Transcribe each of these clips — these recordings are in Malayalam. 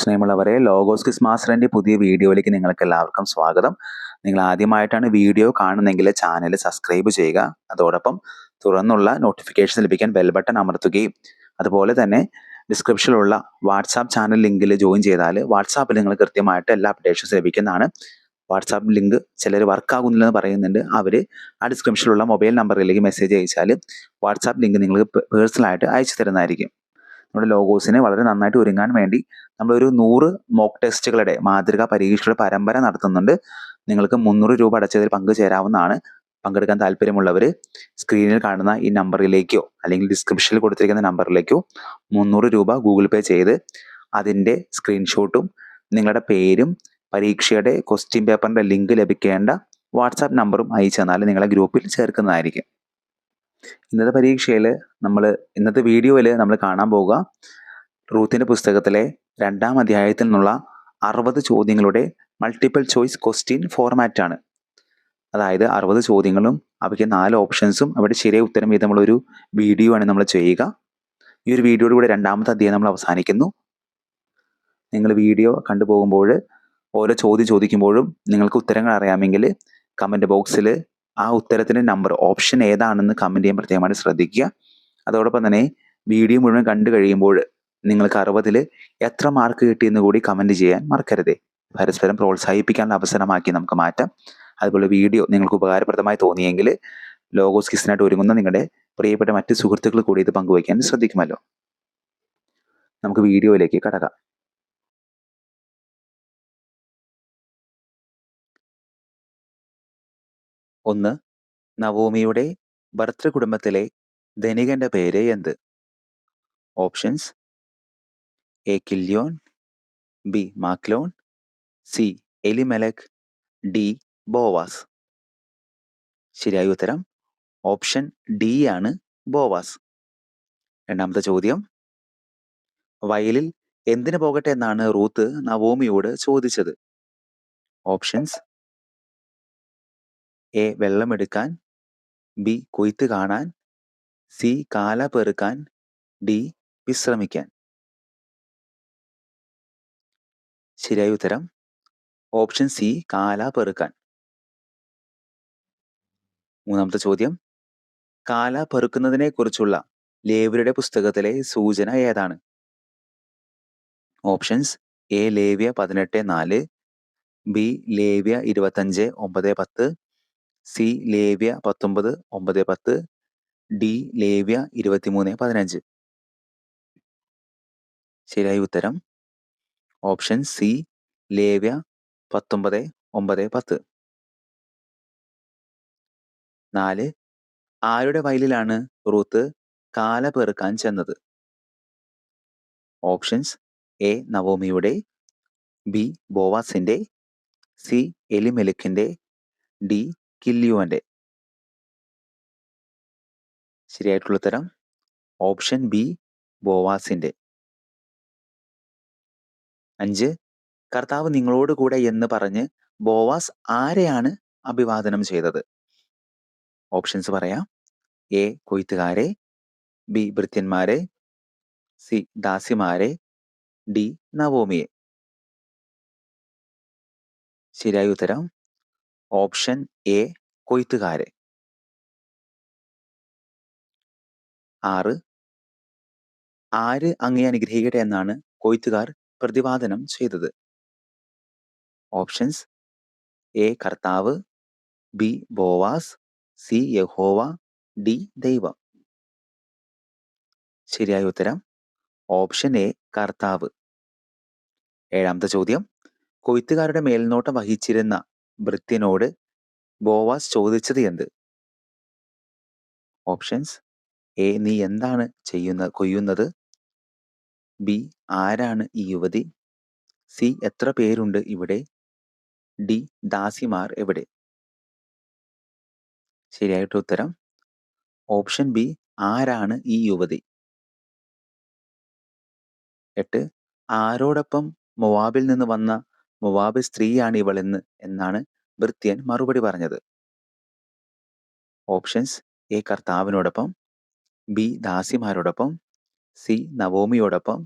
സ്നേഹമുള്ളവരെ ലോഗോസ് കിസ് മാസ്റ്ററിന്റെ പുതിയ വീഡിയോയിലേക്ക് നിങ്ങൾക്ക് എല്ലാവർക്കും സ്വാഗതം. നിങ്ങൾ ആദ്യമായിട്ടാണ് വീഡിയോ കാണുന്നതെങ്കിൽ ചാനൽ സബ്സ്ക്രൈബ് ചെയ്യുക. അതോടൊപ്പം തുറന്നുള്ള നോട്ടിഫിക്കേഷൻ ലഭിക്കാൻ ബെൽ ബട്ടൺ അമർത്തുകയും അതുപോലെ തന്നെ ഡിസ്ക്രിപ്ഷനിലുള്ള വാട്സാപ്പ് ചാനൽ ലിങ്കിൽ ജോയിൻ ചെയ്താൽ വാട്സാപ്പിൽ നിങ്ങൾ കൃത്യമായിട്ട് എല്ലാ അപ്ഡേഷൻസ് ലഭിക്കുന്നതാണ്. വാട്സാപ്പ് ലിങ്ക് ചിലർ വർക്ക് ആകുന്നില്ലെന്ന് പറയുന്നുണ്ട്. അവർ ആ ഡിസ്ക്രിപ്ഷനിലുള്ള മൊബൈൽ നമ്പറിലേക്ക് മെസ്സേജ് അയച്ചാൽ വാട്സാപ്പ് ലിങ്ക് നിങ്ങൾക്ക് പേഴ്സണലായിട്ട് അയച്ചു തരുന്നതായിരിക്കും. നമ്മുടെ ലോഗോസിനെ വളരെ നന്നായിട്ട് ഒരുങ്ങാൻ വേണ്ടി നമ്മളൊരു നൂറ് മോക്ക് ടെസ്റ്റുകളുടെ മാതൃകാ പരീക്ഷയുടെ പരമ്പര നടത്തുന്നുണ്ട്. നിങ്ങൾക്ക് മുന്നൂറ് രൂപ അടച്ചതിൽ പങ്കുചേരാവുന്നതാണ്. പങ്കെടുക്കാൻ താല്പര്യമുള്ളവർ സ്ക്രീനിൽ കാണുന്ന ഈ നമ്പറിലേക്കോ അല്ലെങ്കിൽ ഡിസ്ക്രിപ്ഷനിൽ കൊടുത്തിരിക്കുന്ന നമ്പറിലേക്കോ മുന്നൂറ് രൂപ ഗൂഗിൾ പേ ചെയ്ത് അതിന്റെ സ്ക്രീൻഷോട്ടും നിങ്ങളുടെ പേരും പരീക്ഷയുടെ ക്വസ്റ്റ്യൻ പേപ്പറിന്റെ ലിങ്ക് ലഭിക്കേണ്ട വാട്സാപ്പ് നമ്പറും അയച്ചു തന്നാൽ നിങ്ങളെ ഗ്രൂപ്പിൽ ചേർക്കുന്നതായിരിക്കും. ഇന്നത്തെ പരീക്ഷയിൽ നമ്മൾ ഇന്നത്തെ വീഡിയോയിൽ നമ്മൾ കാണാൻ പോവുക. റൂത്തിന്റെ പുസ്തകത്തിലെ രണ്ടാം അധ്യായത്തിൽ നിന്നുള്ള അറുപത് ചോദ്യങ്ങളുടെ മൾട്ടിപ്പിൾ ചോയ്സ് ക്വസ്റ്റ്യൻ ഫോർമാറ്റാണ് അതായത് അറുപത് ചോദ്യങ്ങളും അവയ്ക്ക് നാല് ഓപ്ഷൻസും അവിടെ ശരിയായ ഉത്തരം വീതമുള്ള ഒരു വീഡിയോ ആണ് നമ്മൾ ചെയ്യുക. ഈ ഒരു വീഡിയോയുടെ കൂടെ രണ്ടാമത്തെ അധ്യായം നമ്മൾ അവസാനിക്കുന്നു. നിങ്ങൾ വീഡിയോ കണ്ടുപോകുമ്പോൾ ഓരോ ചോദ്യം ചോദിക്കുമ്പോഴും നിങ്ങൾക്ക് ഉത്തരങ്ങൾ അറിയാമെങ്കിൽ കമന്റ് ബോക്സിൽ ആ ഉത്തരത്തിന്റെ നമ്പർ ഓപ്ഷൻ ഏതാണെന്ന് കമന്റ് ചെയ്യാൻ പ്രത്യേകമായിട്ട് ശ്രദ്ധിക്കുക. അതോടൊപ്പം തന്നെ വീഡിയോ മുഴുവൻ കണ്ടു കഴിയുമ്പോൾ നിങ്ങൾക്ക് അറുപതിൽ എത്ര മാർക്ക് കിട്ടിയെന്ന് കൂടി കമന്റ് ചെയ്യാൻ മറക്കരുതേ. പരസ്പരം പ്രോത്സാഹിപ്പിക്കാനുള്ള അവസരമാക്കി നമുക്ക് മാറ്റാം. അതുപോലെ വീഡിയോ നിങ്ങൾക്ക് ഉപകാരപ്രദമായി തോന്നിയെങ്കിൽ ലോഗോസ് കിസിനായിട്ട് ഒരുങ്ങുന്ന നിങ്ങളുടെ പ്രിയപ്പെട്ട മറ്റ് സുഹൃത്തുക്കൾ കൂടി ഇത് പങ്കുവയ്ക്കാൻ ശ്രദ്ധിക്കുമല്ലോ. നമുക്ക് വീഡിയോയിലേക്ക് കടക്കാം. ഒന്ന് നവോമിയുടെ ഭർത്തൃ കുടുംബത്തിലെ ധനികന്റെ പേര് എന്ത്? Options A Chilion B Mahlon C Elimelech D Boaz. ശരിയായ ഉത്തരം ഓപ്ഷൻ ഡി ആണ് ബോവാസ്. രണ്ടാമത്തെ ചോദ്യം വയലിൽ എന്തിനു പോകട്ടെ എന്നാണ് റൂത്ത് നവോമിയോട് ചോദിച്ചത്. ഓപ്ഷൻസ് എ വെള്ളമെടുക്കാൻ ബി കൊയ്ത്ത് കാണാൻ സി കാല പെറുക്കാൻ ഡി വിശ്രമിക്കാൻ. ശരിയായ ഉത്തരം ഓപ്ഷൻ സി കാല പെറുക്കാൻ. മൂന്നാമത്തെ ചോദ്യം കാല പെറുക്കുന്നതിനെ കുറിച്ചുള്ള ലേവ്യരുടെ പുസ്തകത്തിലെ സൂചന ഏതാണ്? ഓപ്ഷൻസ് എ ലേവ്യ പതിനെട്ട് നാല് ബി ലേവ്യ ഇരുപത്തഞ്ച് ഒമ്പത് പത്ത് സി ലേവ്യ പത്തൊമ്പത് ഒമ്പത് പത്ത് ഡി ലേവ്യ ഇരുപത്തിമൂന്ന് പതിനഞ്ച്. ശരിയായ ഉത്തരം. ഓപ്ഷൻ സി ലേവ്യ പത്തൊമ്പത് ഒമ്പത് പത്ത്. നാല്. ആരുടെ വയലിലാണ് റൂത്ത് കാല പെറുക്കാൻ ചെന്നത്? ഓപ്ഷൻസ് എ നവോമിയുടെ ബി ബോവാസിന്റെ സി എലിമെലുക്കിന്റെ ഡി കില്യുവന്റെ ശരിയായിട്ടുള്ള ഉത്തരം? ഓപ്ഷൻ ബി ബോവാസിന്റെ. അഞ്ച് കർത്താവ് നിങ്ങളോട് കൂടെ എന്ന് പറഞ്ഞ് ബോവാസ് ആരെയാണ് അഭിവാദനം ചെയ്തത്? ഓപ്ഷൻസ് പറയാം. എ കൊയ്ത്തുകാരെ. ബി ഭൃത്യന്മാരെ. സി ദാസിമാരെ. ഡി നവോമിയെ. ശരിയായ ഉത്തരം ഓപ്ഷൻ എ കൊയ്ത്തുകാരെ. ആറ്. ആര് അങ്ങേ അനുഗ്രഹിക്കട്ടെ എന്നാണ് കൊയ്ത്തുകാർ പ്രതിപാദനം ചെയ്തത്. ഓപ്ഷൻസ് എ കർത്താവ് ബി ബോവാസ് സി യഹോവ ഡി ദൈവം. ശരിയായ ഉത്തരം ഓപ്ഷൻ എ കർത്താവ്. ഏഴാമത്തെ ചോദ്യം. കൊയ്ത്തുകാരുടെ മേൽനോട്ടം വഹിച്ചിരുന്ന ഭൃത്യനോട് ബോവാസ് ചോദിച്ചത് എന്ത്? ഓപ്ഷൻസ്. എ നീ എന്താണ് ചെയ്യുന്ന കൊയ്യുന്നത്? ബി ആരാണ് ഈ യുവതി? സി എത്ര പേരുണ്ട് ഇവിടെ? ഡി ദാസിമാർ എവിടെ? ശരിയായിട്ട് ഉത്തരം. ഓപ്ഷൻ ബി ആരാണ് ഈ യുവതി? എട്ട് ആരോടൊപ്പം മൊവാബിൽ നിന്ന് വന്ന മൊവാബ് സ്ത്രീയാണ് ഇവളെന്ന് എന്നാണ് ഭൃത്യൻ മറുപടി പറഞ്ഞത്. Options A. കർത്താവിനോടൊപ്പം ബി. ദാസിമാരോടൊപ്പം സി. നവോമിയോടൊപ്പം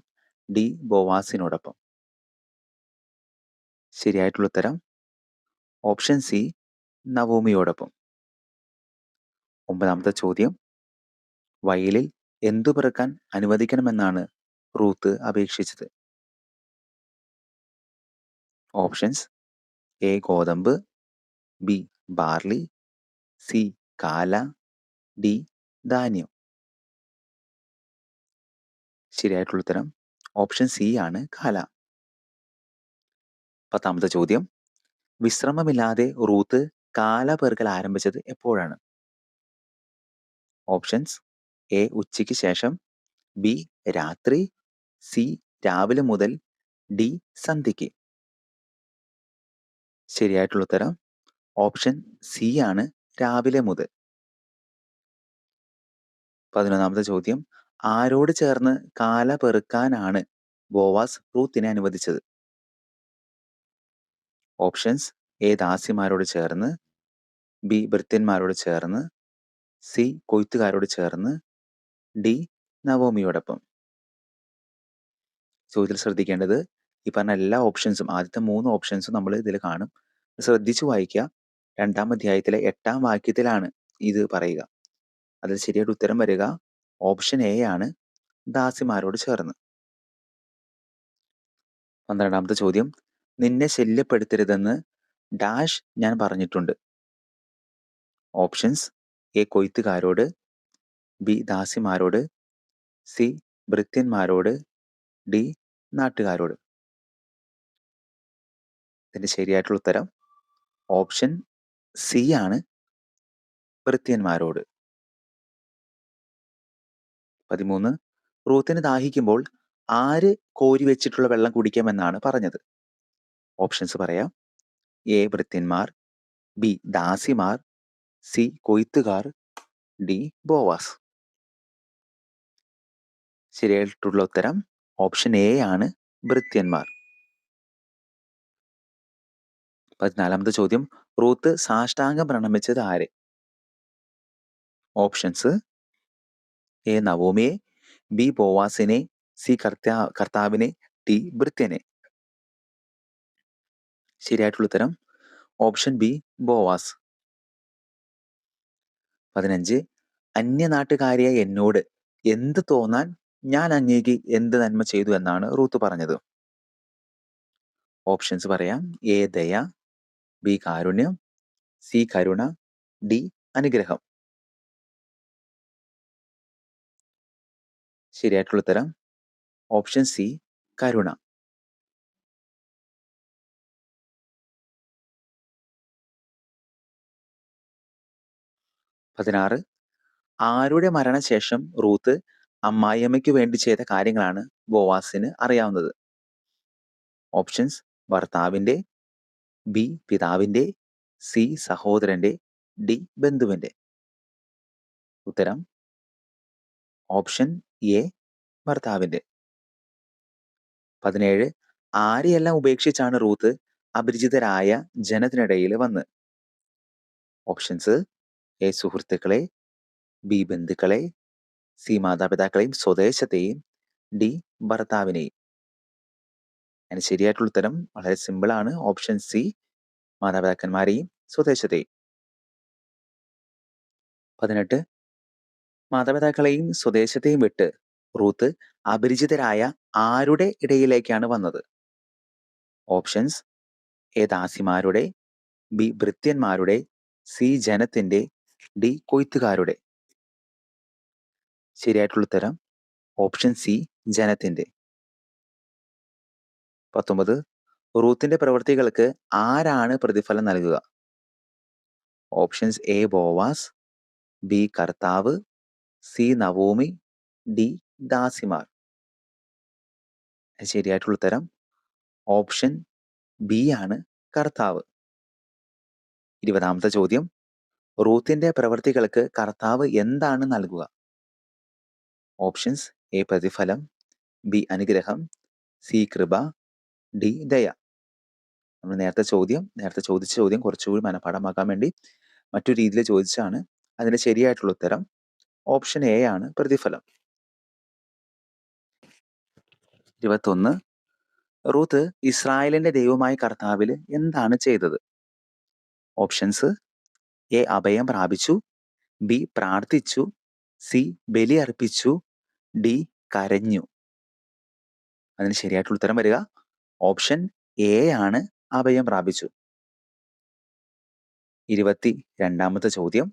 ഡി. ബോവാസിനോടൊപ്പം. ശരിയായിട്ടുള്ള ഉത്തരം ഓപ്ഷൻ സി. നവോമിയോടൊപ്പം. ഒമ്പതാമത്തെ ചോദ്യം. വയലിൽ എന്തു പിറക്കാൻ അനുവദിക്കണമെന്നാണ് റൂത്ത് അപേക്ഷിച്ചത്. ഓപ്ഷൻസ്. എ ഗോതമ്പ് ബി ബാർലി സി കാല ഡി ധാന്യം. ശരിയായിട്ടുള്ള ഉത്തരം ഓപ്ഷൻ സി ആണ് കാല. പത്താമത്തെ ചോദ്യം. വിശ്രമമില്ലാതെ റൂത്ത് കാല പെറുക്കൽ ആരംഭിച്ചത് എപ്പോഴാണ്? ഓപ്ഷൻസ് എ ഉച്ചയ്ക്ക് ശേഷം ബി രാത്രി സി രാവിലെ മുതൽ ഡി സന്ധ്യയ്ക്ക്. ശരിയായിട്ടുള്ള ഉത്തരം ഓപ്ഷൻ സി ആണ് രാവിലെ മുതൽ. പതിനൊന്നാമത്തെ ചോദ്യം ആരോട് ചേർന്ന് കാല പെറുക്കാനാണ് ബോവാസ് റൂത്തിനെ അനുവദിച്ചത്? ഓപ്ഷൻസ് എ ദാസിമാരോട് ചേർന്ന് ബി ഭൃത്യന്മാരോട് ചേർന്ന് സി കൊയ്ത്തുകാരോട് ചേർന്ന് ഡി നവോമിയോടൊപ്പം. ചോദ്യത്തിൽ ശ്രദ്ധിക്കേണ്ടത് ഈ പറഞ്ഞ എല്ലാ ഓപ്ഷൻസും ആദ്യത്തെ മൂന്ന് ഓപ്ഷൻസും നമ്മൾ ഇതിൽ കാണും. ശ്രദ്ധിച്ചു വായിക്കുക രണ്ടാം അധ്യായത്തിലെ എട്ടാം വാക്യത്തിലാണ് ഇത് പറയുക. അതിൽ ശരിയായിട്ട് ഉത്തരം വരിക. ഓപ്ഷൻ എ ആണ് ദാസിമാരോട് ചേർന്ന്. പന്ത്രണ്ടാമത്തെ ചോദ്യം. നിന്നെ ശല്യപ്പെടുത്തരുതെന്ന് ഡാഷ് ഞാൻ പറഞ്ഞിട്ടുണ്ട്. ഓപ്ഷൻസ് എ കൊയ്ത്തുകാരോട് ബി ദാസിമാരോട് സി ഭൃത്യന്മാരോട് ഡി നാട്ടുകാരോട്. ഇതിന്റെ ശരിയായിട്ടുള്ള ഉത്തരം ഓപ്ഷൻ സി ആണ് ഭൃത്യന്മാരോട് പതിമൂന്ന് റൂത്തിന് ദാഹിക്കുമ്പോൾ ആര് കോരി വെച്ചിട്ടുള്ള വെള്ളം കുടിക്കാമെന്നാണ് പറഞ്ഞത്. ഓപ്ഷൻസ് പറയാം. എ ഭൃത്യന്മാർ ബി ദാസിമാർ സി കൊയ്ത്തുകാർ ഡി ബോവാസ്. ശരിയായിട്ടുള്ള ഉത്തരം ഓപ്ഷൻ എ ആണ് ഭൃത്യന്മാർ പതിനാലാമത്തെ ചോദ്യം. റൂത്ത് സാഷ്ടാംഗം പ്രണമിച്ചത് ആരെ? ഓപ്ഷൻസ്. എ. നവോമിയെ ബി. ബോവാസിനെ സി. കർത്താ കർത്താവിനെ ടി. ഭൃത്യനെ. ശരിയായിട്ടുള്ള ഉത്തരം. Option B Boaz. പതിനഞ്ച്. അന്യനാട്ടുകാരിയായ എന്നോട് എന്ത് തോന്നാൻ ഞാൻ അങ്ങേക്ക് എന്ത് നന്മ ചെയ്തു എന്നാണ് റൂത്ത് പറഞ്ഞത്. ഓപ്ഷൻസ് പറയാം. എ. ദയ ബി കാരുണ്യം സി കരുണ ഡി അനുഗ്രഹം. ശരിയായിട്ടുള്ള ഉത്തരം ഓപ്ഷൻ സി കരുണ. പതിനാറ് ആരുടെ മരണശേഷം റൂത്ത് അമ്മായിയമ്മയ്ക്ക് വേണ്ടി ചെയ്ത കാര്യങ്ങളാണ് ബോവാസിന് അറിയാവുന്നത്? ഓപ്ഷൻസ് ഭർത്താവിന്റെ ബി പിതാവിന്റെ സി സഹോദരന്റെ ഡി ബന്ധുവിന്റെ ഉത്തരം ഓപ്ഷൻ എ ഭർത്താവിന്റെ പതിനേഴ് ആരെയെല്ലാം ഉപേക്ഷിച്ചാണ് റൂത്ത് അപരിചിതരായ ജനത്തിനിടയിൽ വന്ന്? ഓപ്ഷൻസ് എ സുഹൃത്തുക്കളെ ബി ബന്ധുക്കളെ സി മാതാപിതാക്കളെയും സ്വദേശത്തെയും ഡി ഭർത്താവിനെയും. അതിന് ശരിയായിട്ടുള്ള ഉത്തരം വളരെ സിമ്പിൾ ആണ്. ഓപ്ഷൻ സി മാതാപിതാക്കന്മാരെയും സ്വദേശത്തെയും. പതിനെട്ട് മാതാപിതാക്കളെയും സ്വദേശത്തെയും വിട്ട് റൂത്ത് അപരിചിതരായ ആരുടെ ഇടയിലേക്കാണ് വന്നത്? ഓപ്ഷൻസ് എ ദാസിമാരുടെ ബി ഭൃത്യന്മാരുടെ സി ജനത്തിന്റെ ഡി കൊയ്ത്തുകാരുടെ. ശരിയായിട്ടുള്ള ഉത്തരം ഓപ്ഷൻ സി ജനത്തിന്റെ പത്തൊമ്പത് റൂത്തിന്റെ പ്രവൃത്തികൾക്ക് ആരാണ് പ്രതിഫലം നൽകുക? ഓപ്ഷൻസ് എ ബോവാസ് ബി കർത്താവ് സി നവോമി ഡി ദാസിമാർ. ശരിയായിട്ടുള്ള ഉത്തരം ഓപ്ഷൻ ബി ആണ് കർത്താവ്. ഇരുപതാമത്തെ ചോദ്യം. റൂത്തിന്റെ പ്രവൃത്തികൾക്ക് കർത്താവ് എന്താണ് നൽകുക? ഓപ്ഷൻസ് എ പ്രതിഫലം ബി അനുഗ്രഹം സി കൃപ ഡി ദയ. നമ്മൾ നേരത്തെ ചോദ്യം നേരത്തെ ചോദിച്ച ചോദ്യം കുറച്ചുകൂടി മനഃപാഠമാക്കാൻ വേണ്ടി മറ്റു രീതിയിൽ ചോദിച്ചാണ് അതിന്റെ ശരിയായിട്ടുള്ള ഉത്തരം ഓപ്ഷൻ എ ആണ് പ്രതിഫലം. ഇരുപത്തൊന്ന്. റൂത്ത് ഇസ്രായേലിന്റെ ദൈവമായ കർത്താവിൽ എന്താണ് ചെയ്തത്? ഓപ്ഷൻസ് എ അഭയം പ്രാപിച്ചു. ബി പ്രാർത്ഥിച്ചു. സി ബലി അർപ്പിച്ചു. ഡി കരഞ്ഞു. അതിന് ശരിയായിട്ടുള്ള ഉത്തരം വരിക. ഓപ്ഷൻ എ ആണ് അഭയം പ്രാപിച്ചു. ഇരുപത്തി രണ്ടാമത്തെ ചോദ്യം.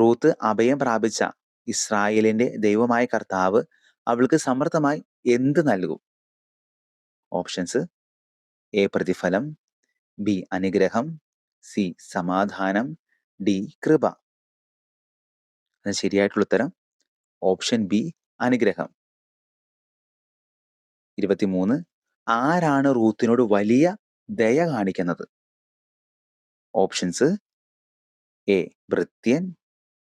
റൂത്ത് അഭയം പ്രാപിച്ച ഇസ്രായേലിന്റെ ദൈവമായ കർത്താവ് അവൾക്ക് സമർത്ഥമായി എന്ത് നൽകും? ഓപ്ഷൻസ് എ പ്രതിഫലം ബി അനുഗ്രഹം സി സമാധാനം ഡി കൃപ. അതിന് ശരിയായിട്ടുള്ള ഉത്തരം ഓപ്ഷൻ ബി അനുഗ്രഹം. ഇരുപത്തിമൂന്ന് ആരാണ് റൂത്തിനോട് വലിയ ദയ കാണിക്കുന്നത്? ഓപ്ഷൻസ് എ ഭൃത്യൻ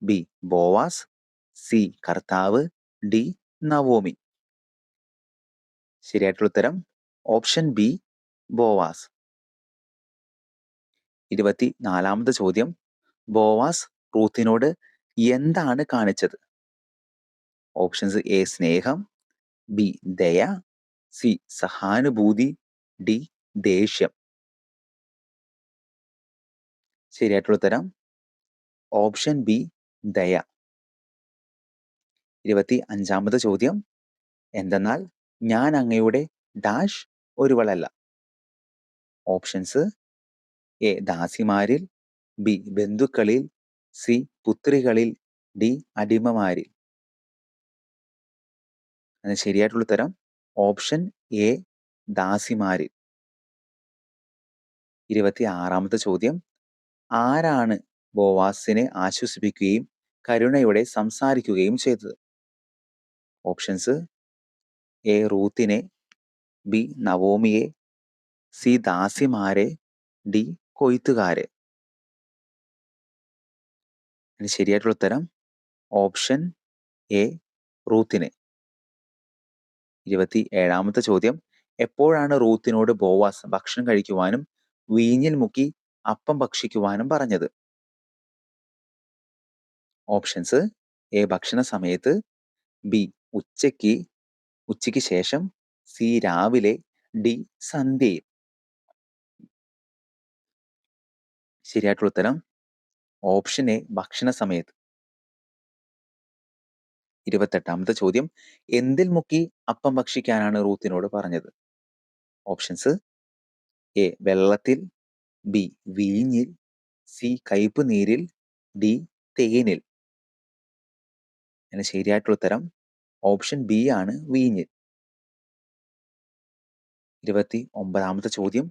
ബി ബോവാസ് സി കർത്താവ് ഡി നവോമി. ശരിയായിട്ടുള്ള ഉത്തരം ഓപ്ഷൻ ബി ബോവാസ്. ഇരുപത്തി നാലാമത്തെ ചോദ്യം. ബോവാസ് റൂത്തിനോട് എന്താണ് കാണിച്ചത്? ഓപ്ഷൻസ് എ സ്നേഹം ബി ദയ സി സഹാനുഭൂതി ഡി ദേഷ്യം. ശരിയായിട്ടുള്ള ഉത്തരം ഓപ്ഷൻ ബി ദയ. ഇരുപത്തി അഞ്ചാമത്തെ ചോദ്യം. എന്തെന്നാൽ ഞാൻ അങ്ങയുടെ ഡാഷ് ഒരുവളല്ല. ഓപ്ഷൻസ് എ ദാസിമാരിൽ ബി ബന്ധുക്കളിൽ സി പുത്രികളിൽ ഡി അടിമമാരിൽ. അതിന് ശരിയായിട്ടുള്ള ഉത്തരം ഓപ്ഷൻ എ ദാസിമാരിൽ ഇരുപത്തി ആറാമത്തെ ചോദ്യം. ആരാണ് ബോവാസിനെ ആശ്വസിപ്പിക്കുകയും കരുണയോടെ സംസാരിക്കുകയും ചെയ്തത്? ഓപ്ഷൻസ് എ റൂത്തിനെ ബി നവോമിയെ സി ദാസിമാരെ ഡി കൊയ്ത്തുകാരെ. ശരിയായിട്ടുള്ള ഉത്തരം ഓപ്ഷൻ എ റൂത്തിനെ. ഇരുപത്തി ഏഴാമത്തെ ചോദ്യം. എപ്പോഴാണ് റൂത്തിനോട് ബോവാസ് ഭക്ഷണം കഴിക്കുവാനും വീഞ്ഞിൽ മുക്കി അപ്പം ഭക്ഷിക്കുവാനും പറഞ്ഞത്? ഓപ്ഷൻസ് എ ഭക്ഷണ സമയത്ത് ബി ഉച്ചയ്ക്ക് ഉച്ചയ്ക്ക് ശേഷം സി രാവിലെ ഡി സന്ധ്യയിൽ ശരിയായിട്ടുള്ള ഉത്തരം ഓപ്ഷൻ എ ഭക്ഷണ സമയത്ത്. ഇരുപത്തെട്ടാമത്തെ ചോദ്യം എന്തിൽ മുക്കി അപ്പം ഭക്ഷിക്കാനാണ് റൂത്തിനോട് പറഞ്ഞത്? ഓപ്ഷൻസ് എ വെള്ളത്തിൽ ബി വീഞ്ഞിൽ സി കയ്പ് നീരിൽ ഡി തേനിൽ. അതിന് ശരിയായിട്ടുള്ള ഉത്തരം ഓപ്ഷൻ ബി ആണ് വീഞ്ഞിൽ. ഇരുപത്തി ഒമ്പതാമത്തെ ചോദ്യം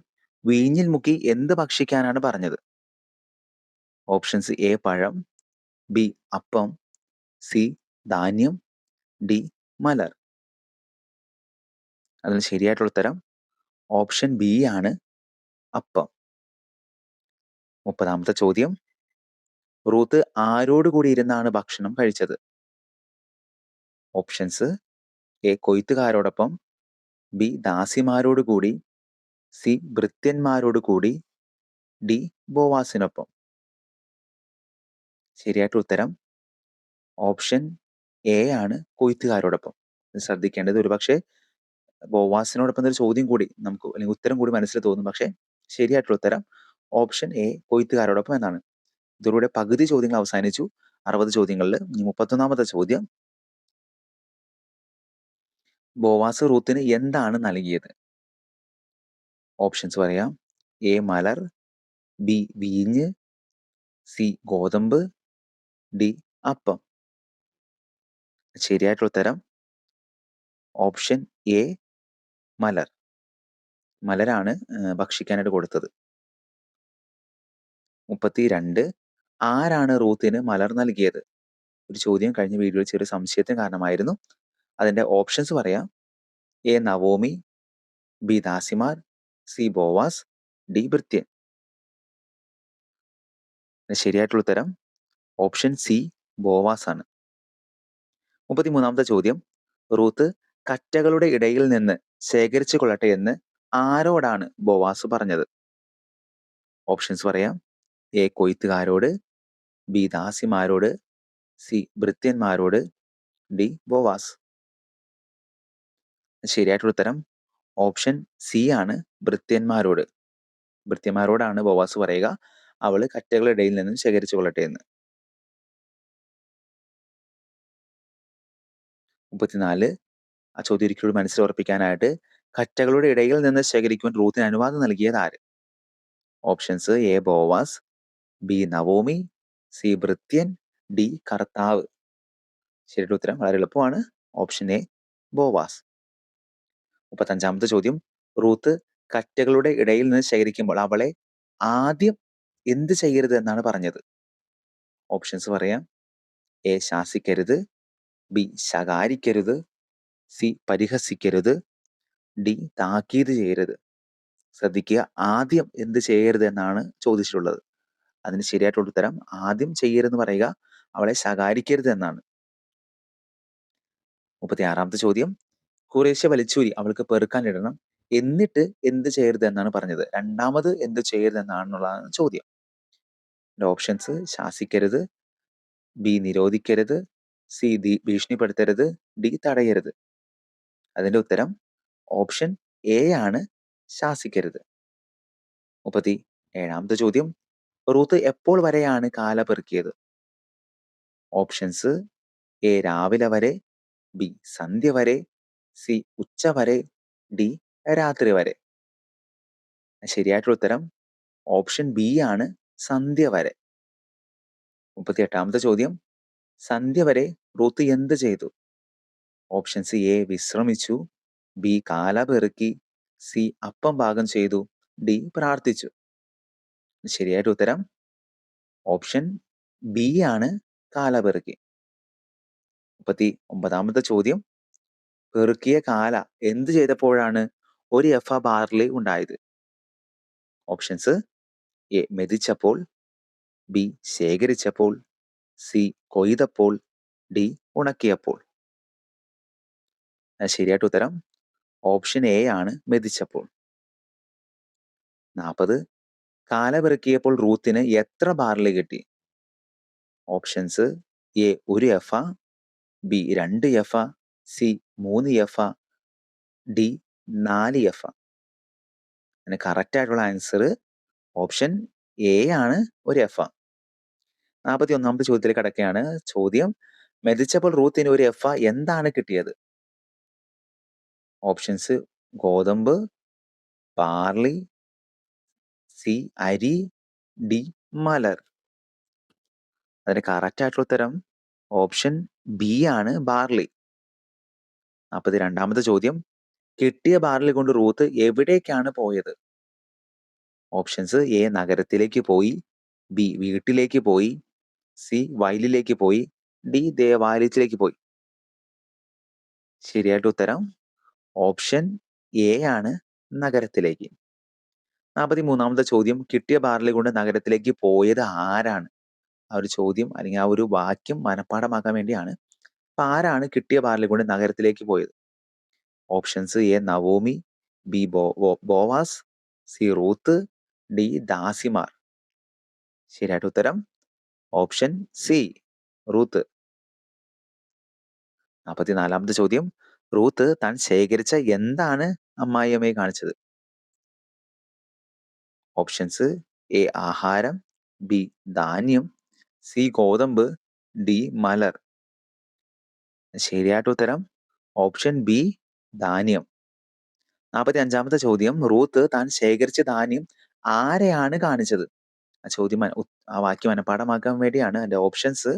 വീഞ്ഞിൽ മുക്കി എന്ത് ഭക്ഷിക്കാനാണ് പറഞ്ഞത്? ഓപ്ഷൻസ് എ പഴം ബി അപ്പം സി ധാന്യം ഡി മലർ. അതിന് ശരിയായിട്ടുള്ള ഉത്തരം ഓപ്ഷൻ ബി ആണ് അപ്പം. മുപ്പതാമത്തെ ചോദ്യം. റൂത്ത് ആരോട് കൂടി ഇരുന്നാണ് ഭക്ഷണം കഴിച്ചത്? ഓപ്ഷൻസ് എ കൊയ്ത്തുകാരോടൊപ്പം ബി ദാസിമാരോട് കൂടി സി വൃത്യന്മാരോട് കൂടി ഡി ബോവാസിനൊപ്പം ശരിയായിട്ടുള്ള ഉത്തരം ഓപ്ഷൻ എ ആണ് കൊയ്ത്തുകാരോടൊപ്പം. ശ്രദ്ധിക്കേണ്ടത് ഒരുപക്ഷെ ബോവാസിനോടൊപ്പം ഒരു ചോദ്യം കൂടി നമുക്ക് അല്ലെങ്കിൽ ഉത്തരം കൂടി മനസ്സിൽ തോന്നും. പക്ഷേ ശരിയായിട്ടുള്ള ഉത്തരം ഓപ്ഷൻ എ കൊയ്ത്തുകാരോടൊപ്പം എന്നാണ്. ഇതിലൂടെ പകുതി ചോദ്യങ്ങൾ അവസാനിച്ചു. അറുപത് ചോദ്യങ്ങളിൽ ഈ മുപ്പത്തൊന്നാമത്തെ ചോദ്യം. ബോവാസ് റൂത്തിന് എന്താണ് നൽകിയത്? ഓപ്ഷൻസ് പറയാം. എ മലർ ബി വീഞ്ഞ് സി ഗോതമ്പ് ഡി അപ്പം. ശരിയായിട്ടുള്ള ഉത്തരം ഓപ്ഷൻ എ മലർ. മലരാണ് ഭക്ഷിക്കാനായിട്ട് കൊടുത്തത്. മുപ്പത്തി രണ്ട് ആരാണ് റൂത്തിന് മലർ നൽകിയത്? ഒരു ചോദ്യം കഴിഞ്ഞ വീഡിയോയിൽ ചെറിയ സംശയത്തിന് കാരണമായിരുന്നു. അതിന്റെ ഓപ്ഷൻസ് പറയാം. എ നവോമി ബി ദാസിമാർ സി ബോവാസ് ഡി ബൃത്യൻ. ശരിയായിട്ടുള്ള ഉത്തരം ഓപ്ഷൻ സി ബോവാസ് ആണ് മുപ്പത്തിമൂന്നാമത്തെ ചോദ്യം. റൂത്ത് കറ്റകളുടെ ഇടയിൽ നിന്ന് ശേഖരിച്ചു കൊള്ളട്ടെ എന്ന് ആരോടാണ് ബോവാസ് പറഞ്ഞത്? ഓപ്ഷൻസ് പറയാം. എ. കൊയ്ത്തുകാരോട് ബി. ദാസിമാരോട് സി. ഭൃത്യന്മാരോട് ഡി. ബോവാസ്. ശരിയായിട്ടുള്ള ഉത്തരം ഓപ്ഷൻ സി ആണ് ഭൃത്യന്മാരോട്. ഭൃത്യന്മാരോടാണ് ബോവാസ് പറയുക അവൾ കറ്റകളുടെ ഇടയിൽ നിന്നും ശേഖരിച്ചു കൊള്ളട്ടെ എന്ന്. മുപ്പത്തിനാല് ആ ചോദ്യം ഒരിക്കലും മനസ്സിൽ ഉറപ്പിക്കാനായിട്ട് കറ്റകളുടെ ഇടയിൽ നിന്ന് ശേഖരിക്കുവാൻ റൂത്തിന് അനുവാദം നൽകിയത് ആര്? Options A Boaz B Naomi C ഭൃത്യൻ D കർത്താവ്. ശരിയുടെ ഉത്തരം വളരെ എളുപ്പമാണ്. Option A Boaz. മുപ്പത്തഞ്ചാമത്തെ ചോദ്യം. റൂത്ത് കറ്റകളുടെ ഇടയിൽ നിന്ന് ശേഖരിക്കുമ്പോൾ അവളെ ആദ്യം എന്ത് ചെയ്യരുത് എന്നാണ് പറഞ്ഞത്? ഓപ്ഷൻസ് പറയാം. എ ശാസിക്കരുത് ബി ശകാരിക്കരുത് സി പരിഹസിക്കരുത് ഡി താക്കീത് ചെയ്യരുത്. ശ്രദ്ധിക്കുക ആദ്യം എന്ത് ചെയ്യരുത് എന്നാണ് ചോദിച്ചിട്ടുള്ളത്. അതിന് ശരിയായിട്ടുള്ള ഉത്തരം ആദ്യം ചെയ്യരുതെന്ന് പറയുക അവളെ ശകാരിക്കരുത് എന്നാണ്. മുപ്പത്തി ആറാമത്തെ ചോദ്യം കുറേശ്ശെ വലിച്ചൂരി അവൾക്ക് പെറുക്കാൻ ഇടണം. എന്നിട്ട് എന്ത് ചെയ്യരുത് എന്നാണ് പറഞ്ഞത്? രണ്ടാമത് എന്ത് ചെയ്യരുത് എന്നാണെന്നുള്ളതാണ് ചോദ്യം. ഓപ്ഷൻസ് ശാസിക്കരുത് ബി നിരോധിക്കരുത് സി ദി ഭീഷണിപ്പെടുത്തരുത് ഡി തടയരുത്. അതിന്റെ ഉത്തരം ഓപ്ഷൻ എ ആണ് ശാസിക്കരുത്. മുപ്പത്തി ഏഴാമത്തെ ചോദ്യം. റൂത്ത് എപ്പോൾ വരെയാണ് കാല പെറുക്കിയത്? ഓപ്ഷൻസ് എ രാവിലെ വരെ ബി സന്ധ്യ വരെ സി ഉച്ച വരെ ഡി രാത്രി വരെ. ശരിയായിട്ടുള്ള ഉത്തരം ഓപ്ഷൻ ബി ആണ് സന്ധ്യ വരെ. മുപ്പത്തി എട്ടാമത്തെ ചോദ്യം. സന്ധ്യ വരെ റൂത്ത് എന്ത് ചെയ്തു? ഓപ്ഷൻസ് എ വിശ്രമിച്ചു. ബി കാലപെറുക്കി സി അപ്പം പാകം ചെയ്തു. ഡി പ്രാർത്ഥിച്ചു. ശരിയായിട്ട് ഉത്തരം? ഓപ്ഷൻ ബി ആണ് കാലപെറുക്കി മുപ്പത്തി ഒമ്പതാമത്തെ ചോദ്യം. പെറുക്കിയ കാല എന്ത് ചെയ്തപ്പോഴാണ് ഒരു എഫ ബാർലി ഉണ്ടായത്? ഓപ്ഷൻസ് എ മെതിച്ചപ്പോൾ. ബി ശേഖരിച്ചപ്പോൾ. സി കൊയ്തപ്പോൾ ഡി ഉണക്കിയപ്പോൾ. ശരിയായിട്ട് ഉത്തരം? ഓപ്ഷൻ എ ആണ് മെതിച്ചപ്പോൾ. നാൽപ്പത് കാലപിറക്കിയപ്പോൾ റൂത്തിന് എത്ര ബാർലി കിട്ടി? ഓപ്ഷൻസ് എ ഒരു എഫ ബി രണ്ട് എഫ സി മൂന്ന് എഫ ഡി നാല് എഫ. അതിന് കറക്റ്റ് ആയിട്ടുള്ള ആൻസർ ഓപ്ഷൻ എ ആണ് ഒരു എഫ. നാൽപ്പത്തി ഒന്നാമത്തെ ചോദ്യത്തിലേക്ക് കടക്കുകയാണ്. ചോദ്യം മെതിച്ചപ്പോൾ റൂത്തിന് ഒരു എഫ എന്താണ് കിട്ടിയത്? ഓപ്ഷൻസ് ഗോതമ്പ് ബാർലി സി അരി ഡി മലർ. അതിന് കറക്റ്റ് ആയിട്ടുള്ള ഉത്തരം ഓപ്ഷൻ ബി ആണ് ബാർലി. നാൽപ്പത്തി രണ്ടാമത്തെ ചോദ്യം കിട്ടിയ ബാർലി കൊണ്ട് റൂത്ത് എവിടേക്കാണ് പോയത്? ഓപ്ഷൻസ് എ നഗരത്തിലേക്ക് പോയി ബി വീട്ടിലേക്ക് പോയി സി വയലിലേക്ക് പോയി ഡി ദേവാലയത്തിലേക്ക് പോയി. ശരിയായിട്ട് ഉത്തരം ഓപ്ഷൻ എ ആണ് നഗരത്തിലേക്ക്. നാൽപ്പത്തി മൂന്നാമത്തെ ചോദ്യം കിട്ടിയ ബാർലി കൊണ്ട് നഗരത്തിലേക്ക് പോയത് ആരാണ്? ആ ഒരു ചോദ്യം അല്ലെങ്കിൽ ആ ഒരു വാക്യം മനഃപ്പാടമാക്കാൻ വേണ്ടിയാണ്. അപ്പൊ ആരാണ് കിട്ടിയ ബാർലി കൊണ്ട് നഗരത്തിലേക്ക് പോയത്? ഓപ്ഷൻസ് എ നവോമി ബി ബോ ബോവാസ് സി റൂത്ത് ഡി ദാസിമാർ. ശരിയായിട്ട് ഉത്തരം ഓപ്ഷൻ സി റൂത്ത്. നാൽപ്പത്തിനാലാമത്തെ ചോദ്യം. റൂത്ത് താൻ ശേഖരിച്ച എന്താണ് അമ്മായിയമ്മയെ കാണിച്ചത്? ഓപ്ഷൻസ് എ ആഹാരം ബി ധാന്യം സി ഗോതമ്പ് ഡി മലർ. ശരിയായിട്ട് ഉത്തരം ഓപ്ഷൻ ബി ധാന്യം. നാൽപ്പത്തി അഞ്ചാമത്തെ ചോദ്യം. റൂത്ത് താൻ ശേഖരിച്ച ധാന്യം ആരെയാണ് കാണിച്ചത്? ചോദ്യം ആ വാക്യം മനഃപാഠമാക്കാൻ വേണ്ടിയാണ്. അതിന്റെ ഓപ്ഷൻസ്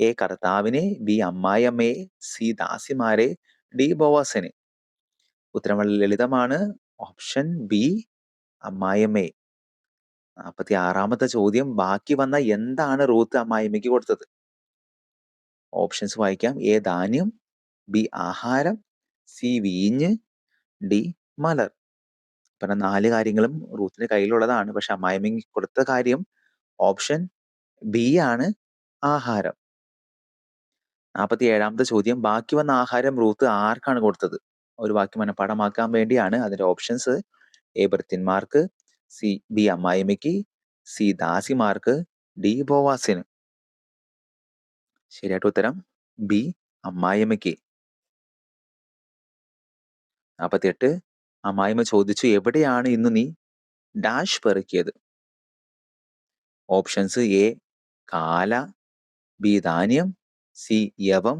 എ കർത്താവിനെ ബി അമ്മായിയമ്മയെ സി ദാസിമാരെ ഡി ബോവാസിനെ. ഉത്തരം വളരെ ലളിതമാണ്. ഓപ്ഷൻ ബി അമ്മായിയമ്മയെ. നാൽപ്പത്തി ആറാമത്തെ ചോദ്യം ബാക്കി വന്ന എന്താണ് റൂത്ത് അമ്മായിയമ്മയ്ക്ക് കൊടുത്തത്? ഓപ്ഷൻസ് വായിക്കാം. എ ധാന്യം ബി ആഹാരം സി വീഞ്ഞ് ഡി മലർ. പറഞ്ഞ നാല് കാര്യങ്ങളും റൂത്തിന്റെ കയ്യിലുള്ളതാണ്. പക്ഷെ അമ്മായിയമ്മയ്ക്ക് കൊടുത്ത കാര്യം ഓപ്ഷൻ ബി ആണ് ആഹാരം. നാൽപ്പത്തി ഏഴാമത്തെ ചോദ്യം. ബാക്കി വന്ന ആഹാരം റൂത്ത് ആർക്കാണ് കൊടുത്തത്? ഒരു വാക്യം മനഃപ്പാഠമാക്കാൻ വേണ്ടിയാണ്. അതിന്റെ ഓപ്ഷൻസ് എ ഭൃത്യന്മാർക്ക് സി ബി അമ്മായിമ്മയ്ക്ക് സി ദാസിമാർക്ക് ഡി ബോവാസിന് ശരിയായിട്ട് ഉത്തരം ബി അമ്മായിമ്മയ്ക്ക് നാൽപ്പത്തിയെട്ട് അമ്മായിമ്മ ചോദിച്ചു എവിടെയാണ് ഇന്ന് നീ ഡാഷ് പെറുക്കിയത്? ഓപ്ഷൻസ് എ കാല ബി ധാന്യം സി യവം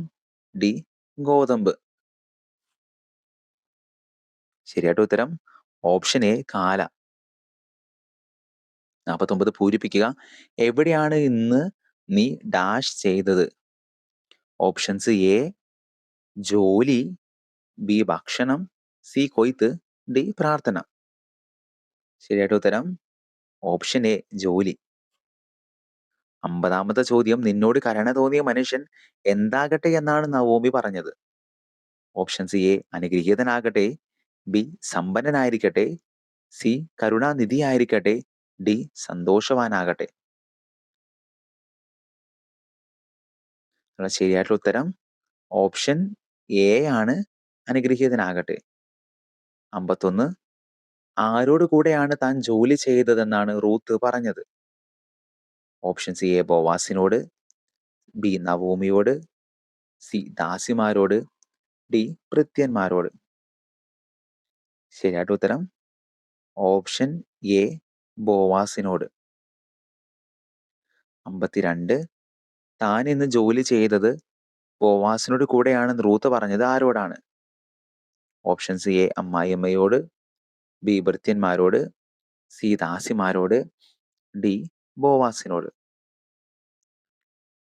ഡി ഗോതമ്പ്. ശരിയായിട്ട് ഉത്തരം ഓപ്ഷൻ എ കാല. നാൽപ്പത്തൊമ്പത് പൂരിപ്പിക്കുക. എവിടെയാണ് ഇന്ന് നീ ഡാഷ് ചെയ്തത്? ഓപ്ഷൻസ് എ ജോലി ബി ഭക്ഷണം സി കൊയ്ത്ത് ഡി പ്രാർത്ഥന. ശരിയായിട്ട് ഉത്തരം? ഓപ്ഷൻ എ ജോലി. അമ്പതാമത്തെ ചോദ്യം നിന്നോട് കരണ തോന്നിയ മനുഷ്യൻ എന്താകട്ടെ എന്നാണ് നവോമി പറഞ്ഞത്. ഓപ്ഷൻ സി എ അനുഗ്രഹീതനാകട്ടെ. ബി സമ്പന്നനായിരിക്കട്ടെ. സി കരുണാനിധി ആയിരിക്കട്ടെ ഡി സന്തോഷവാനാകട്ടെ. ശരിയായിട്ടുള്ള ഉത്തരം? ഓപ്ഷൻ എ ആണ് അനുഗ്രഹീതനാകട്ടെ. അമ്പത്തൊന്ന്. ആരോട് കൂടെയാണ് താൻ ജോലി ചെയ്തതെന്നാണ് റൂത്ത് പറഞ്ഞത്? ഓപ്ഷൻ സി എ ബോവാസിനോട് ബി നവോമിയോട് സി ദാസിമാരോട് ഡി ഭൃത്യന്മാരോട് ശരിയായിട്ട് ഉത്തരം ഓപ്ഷൻ എ ബോവാസിനോട്. അമ്പത്തിരണ്ട്. താൻ ഇന്ന് ജോലി ചെയ്തത് ബോവാസിനോട് കൂടെയാണെന്ന് റൂത്ത് പറഞ്ഞത് ആരോടാണ്? ഓപ്ഷൻസ് എ അമ്മായിയമ്മയോട് ബി ഭൃത്യന്മാരോട് സി ദാസിമാരോട് ഡി ബോവാസിനോട്.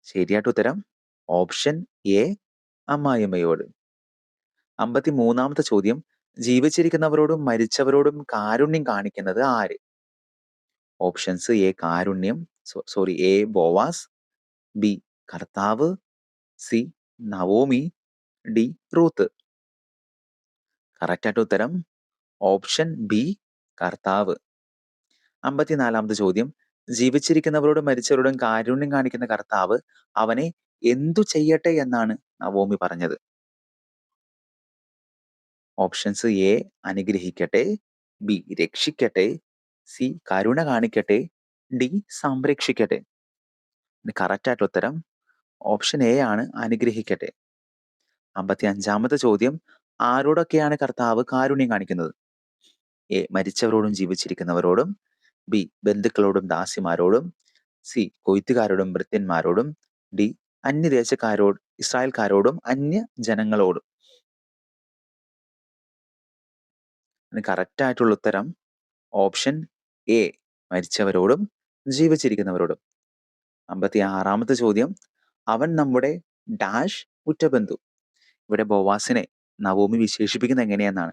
ശരിയായിട്ട് ഉത്തരം ഓപ്ഷൻ എ അമ്മായിയമ്മയോട് അമ്പത്തി മൂന്നാമത്തെ ചോദ്യം ജീവിച്ചിരിക്കുന്നവരോടും മരിച്ചവരോടും കാരുണ്യം കാണിക്കുന്നത് ആര്? ഓപ്ഷൻസ് എ കാരുണ്യം സോറി എ ബോവാസ് ബി കർത്താവ് സി നവോമി ഡി റൂത്ത്. കറക്റ്റായിട്ട് ഉത്തരം. ഓപ്ഷൻ ബി കർത്താവ്. അമ്പത്തിനാലാമത്തെ ചോദ്യം. ജീവിച്ചിരിക്കുന്നവരോടും മരിച്ചവരോടും കാരുണ്യം കാണിക്കുന്ന കർത്താവ് അവനെ എന്തു ചെയ്യട്ടെ എന്നാണ് നവോമി പറഞ്ഞത്. ഓപ്ഷൻസ് എ അനുഗ്രഹിക്കട്ടെ. ബി രക്ഷിക്കട്ടെ. സി കരുണ കാണിക്കട്ടെ. ഡി സംരക്ഷിക്കട്ടെ. കറക്റ്റായിട്ട് ഉത്തരം. ഓപ്ഷൻ എ ആണ് അനുഗ്രഹിക്കട്ടെ. അമ്പത്തി അഞ്ചാമത്തെ ചോദ്യം. ആരോടൊക്കെയാണ് കർത്താവ് കാരുണ്യം കാണിക്കുന്നത്? എ മരിച്ചവരോടും ജീവിച്ചിരിക്കുന്നവരോടും ബി ബന്ധുക്കളോടും ദാസിമാരോടും സി കൊയ്ത്തുകാരോടും ഭൃത്യന്മാരോടും ഡി അന്യദേശക്കാരോട് ഇസ്രായേൽക്കാരോടും അന്യ ജനങ്ങളോടും കറക്റ്റ് ആയിട്ടുള്ള ഉത്തരം ഓപ്ഷൻ എ മരിച്ചവരോടും ജീവിച്ചിരിക്കുന്നവരോടും. അമ്പത്തി ആറാമത്തെ ചോദ്യം അവൻ നമ്മുടെ ഡാഷ് ഉറ്റബന്ധു ഇവിടെ ബോവാസിനെ നവോമി വിശേഷിപ്പിക്കുന്നത് എങ്ങനെയെന്നാണ്.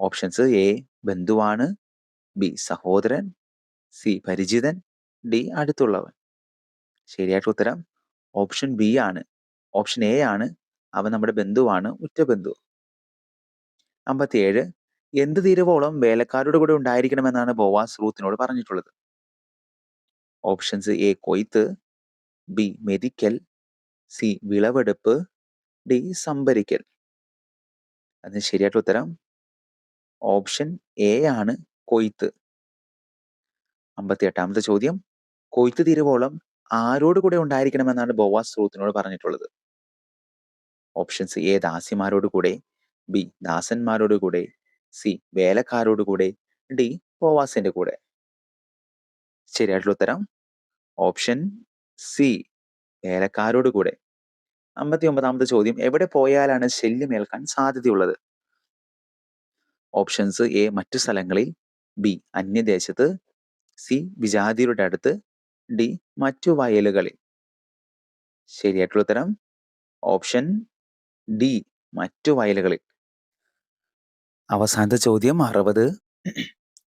ഓപ്ഷൻസ് എ ബന്ധുവാണ്. ബി സഹോദരൻ. സി പരിചിതൻ. ഡി അടുത്തുള്ളവൻ. ശരിയായിട്ടുള്ള ഉത്തരം ഓപ്ഷൻ ബി ആണ്. ഓപ്ഷൻ എ ആണ്. അവൻ നമ്മുടെ ബന്ധുവാണ് ഉറ്റ ബന്ധു. അമ്പത്തിയേഴ് എന്ത് തീരുവോളം വേലക്കാരുടെ കൂടെ ഉണ്ടായിരിക്കണമെന്നാണ് ബോവാസ് റൂത്തിനോട് പറഞ്ഞിട്ടുള്ളത്. ഓപ്ഷൻസ് എ കൊയ്ത്ത്. ബി മെതിക്കൽ. സി വിളവെടുപ്പ്. ഡി സംഭരിക്കൽ. അതിന് ശരിയായിട്ടുള്ള ഉത്തരം ഓപ്ഷൻ എ ആണ് കൊയ്ത്ത്. അമ്പത്തി എട്ടാമത്തെ ചോദ്യം. കൊയ്ത്ത് തീരുവോളം ആരോട് കൂടെ ഉണ്ടായിരിക്കണമെന്നാണ് ബോവാസ് റൂത്തിനോട് പറഞ്ഞിട്ടുള്ളത്. ഓപ്ഷൻസ് എ ദാസിമാരോട് കൂടെ ബി ദാസന്മാരോട് കൂടെ സി വേലക്കാരോട് കൂടെ ഡി ബോവാസിന്റെ കൂടെ. ശരിയായിട്ടുള്ള ഉത്തരം ഓപ്ഷൻ സി വേലക്കാരോട് കൂടെ. അമ്പത്തി ഒമ്പതാമത്തെ ചോദ്യം. എവിടെ പോയാലാണ് ശല്യമേൽക്കാൻ സാധ്യതയുള്ളത്? ഓപ്ഷൻസ് എ മറ്റു സ്ഥലങ്ങളിൽ ബി അന്യദേശത്ത് സി വിജാതിയുടെ അടുത്ത് ഡി മറ്റു വയലുകളിൽ. ശരിയായിട്ടുള്ള ഉത്തരം? ഓപ്ഷൻ ഡി മറ്റു വയലുകളിൽ. അവസാനത്തെ ചോദ്യം അറുപത്.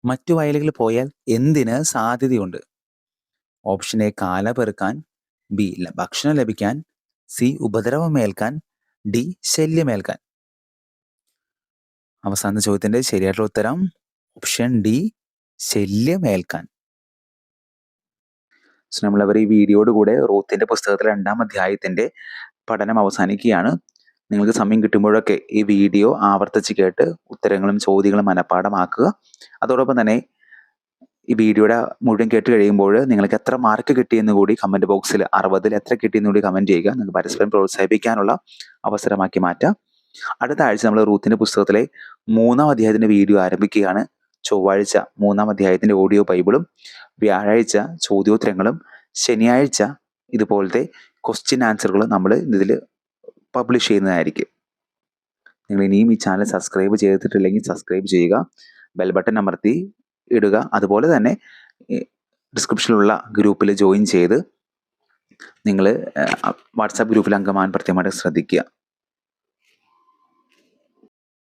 മറ്റു വയലുകളിൽ പോയാൽ എന്തിന് സാധ്യതയുണ്ട്? ഓപ്ഷൻ എ കാല പെറുക്കാൻ ബി ഭക്ഷണം ലഭിക്കാൻ സി ഉപദ്രവമേൽക്കാൻ ഡി ശല്യമേൽക്കാൻ അവസാന ചോദ്യത്തിന്റെ ശരിയായിട്ടുള്ള ഉത്തരം ഓപ്ഷൻ ഡി ശല്യമേൽക്കാൻ സോ നമ്മളവർ ഈ വീഡിയോയുടെ കൂടെ റൂത്തിന്റെ പുസ്തകത്തിലെ രണ്ടാം അധ്യായത്തിന്റെ പഠനം അവസാനിക്കുകയാണ്. നിങ്ങൾക്ക് സമയം കിട്ടുമ്പോഴൊക്കെ ഈ വീഡിയോ ആവർത്തിച്ച് കേട്ട് ഉത്തരങ്ങളും ചോദ്യങ്ങളും മനഃപ്പാടമാക്കുക അതോടൊപ്പം തന്നെ ഈ വീഡിയോയുടെ മുഴുവൻ കേട്ട് കഴിയുമ്പോൾ നിങ്ങൾക്ക് എത്ര മാർക്ക് കിട്ടിയെന്ന് കൂടി കമന്റ് ബോക്സിൽ അറുപതിൽ എത്ര കിട്ടിയെന്ന് കൂടി കമന്റ് ചെയ്യുക. നിങ്ങൾക്ക് പരസ്പരം പ്രോത്സാഹിപ്പിക്കാനുള്ള അവസരമാക്കി മാറ്റാം. അടുത്ത ആഴ്ച നമ്മൾ റൂത്തിന്റെ പുസ്തകത്തിലെ മൂന്നാം അധ്യായത്തിന്റെ വീഡിയോ ആരംഭിക്കുകയാണ്. ചൊവ്വാഴ്ച മൂന്നാം അധ്യായത്തിന്റെ ഓഡിയോ ബൈബിളും വ്യാഴാഴ്ച ചോദ്യോത്തരങ്ങളും ശനിയാഴ്ച ഇതുപോലത്തെ ക്വസ്റ്റ്യൻ ആൻസറുകളും നമ്മൾ ഇതിൽ പബ്ലിഷ് ചെയ്യുന്നതായിരിക്കും. നിങ്ങൾ ഇനിയും ഈ ചാനൽ സബ്സ്ക്രൈബ് ചെയ്തിട്ടില്ലെങ്കിൽ സബ്സ്ക്രൈബ് ചെയ്യുക. ബെൽ ബട്ടൺ അമർത്തി ഇടുക. അതുപോലെ തന്നെ ഡിസ്ക്രിപ്ഷനിലുള്ള ഗ്രൂപ്പിൽ ജോയിൻ ചെയ്ത് നിങ്ങൾ വാട്സാപ്പ് ഗ്രൂപ്പിൽ അംഗമാൻ പ്രത്യേകമായിട്ട് ശ്രദ്ധിക്കുക.